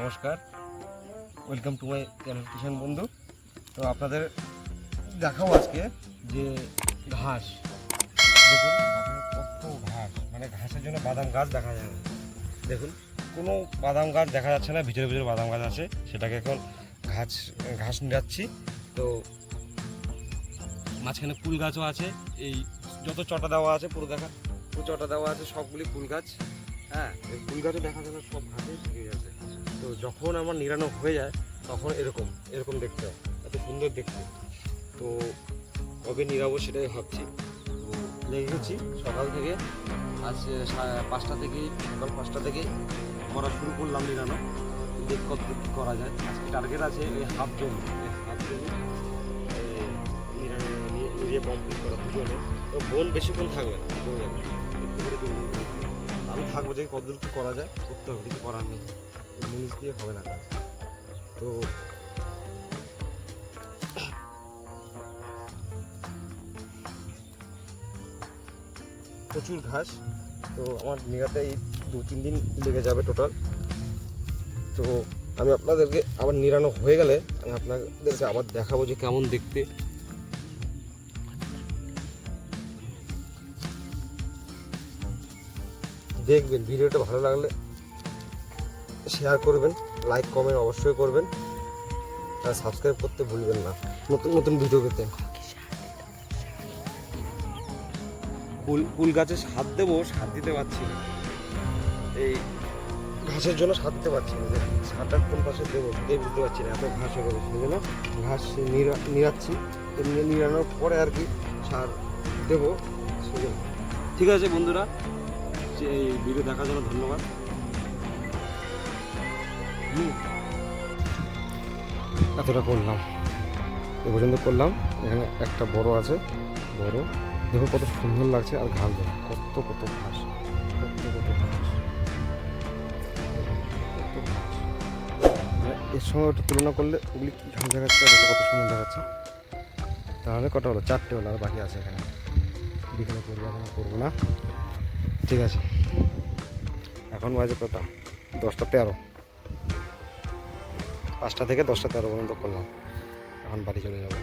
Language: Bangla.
নমস্কার। Welcome to my channel Kishan Bandhu. তো আপনাদের দেখাও আজকে যে ঘাস। দেখুন কত ঘাস। মানে ঘাসের জন্য বাদাম গাছ দেখা যায় না। দেখুন, কোনো বাদাম গাছ দেখা যাচ্ছে না, ভিতরে ভিতরে বাদাম গাছ আছে। সেটাকে এখন ঘাস ঘাস যাচ্ছি তো মাঝখানে ফুল গাছও আছে। এই যত চটা দেওয়া আছে, পুরো দেখা পুরো চটা দেওয়া আছে, সবগুলি ফুল গাছ। হ্যাঁ। ফুল গাছও দেখা যায় সব ঘাসে শিখে গেছে। তো যখন আমার নিরানো হয়ে যায়, তখন এরকম এরকম দেখতে হয়, এত সুন্দর দেখতে। তো কবে নিরাবো সেটাই ভাবছি। তো লেগে গেছি, সকাল থেকে আজ পাঁচটা থেকে, সকাল পাঁচটা থেকে করা শুরু করলাম নিরানো দেখ কত করা যায়। আজকে টার্গেট আছে এই হাফ জমি। হাফ জমি নিরানো নিয়ে- কমপ্লিট করা, দুজনে। তো বোন বেশিক্ষণ থাকবে না থাকব যে কতদূর কী করা যায়, করতে হবে, কিছু করার নেই। মুনিশ দিয়ে হবে না কাজ। তো প্রচুর ঘাস, তো আমার নিরাতে এই দু তিন দিন লেগে যাবে টোটাল তো আমি আপনাদেরকে আবার নিরানো হয়ে গেলে আমি আপনাদেরকে আবার দেখাবো যে কেমন দেখতে। দেখবেন, ভিডিওটা ভালো লাগলে শেয়ার করবেন লাইক কমেন্ট অবশ্যই করবেন। আর সাবস্ক্রাইব করতে ভুলবেন না। নতুন নতুন ভিডিও পেতে। ফুল ফুল গাছে সার দেবো, সার দিতে পারছি না। এই ঘাসের জন্য সার দিতে পারছি না। সারটা কোন পাশে দেবো, সেটাই বুঝতে পারছি না। এত ঘাস হয়ে গেছে সেই জন্য ঘাস নিরা, নিরাচ্ছি। নিরানোর পরে আর কি সার দেবো সেই ঠিক আছে বন্ধুরা এই ভিডিও দেখার জন্য ধন্যবাদ। এতটা করলাম। এ পর্যন্ত করলাম। এখানে একটা বড় আছে। বড়। দেখো কত সুন্দর লাগছে আর ঘাস দেখো কত কত ঘাস। মানে এর সঙ্গে ওটা তুলনা করলে ওগুলি কি ঘাস দেখাচ্ছে আর কত সুন্দর দেখাচ্ছে। তাহলে কটা হলো? চারটে হলো আর বাকি আছে এখানে। বিকেলে করব এখন করব না। ঠিক আছে। এখন বাজে কটা? দশটা তেরো। পাঁচটা থেকে দশটা তেরো পর্যন্ত করলাম। এখন বাড়ি চলে যাব।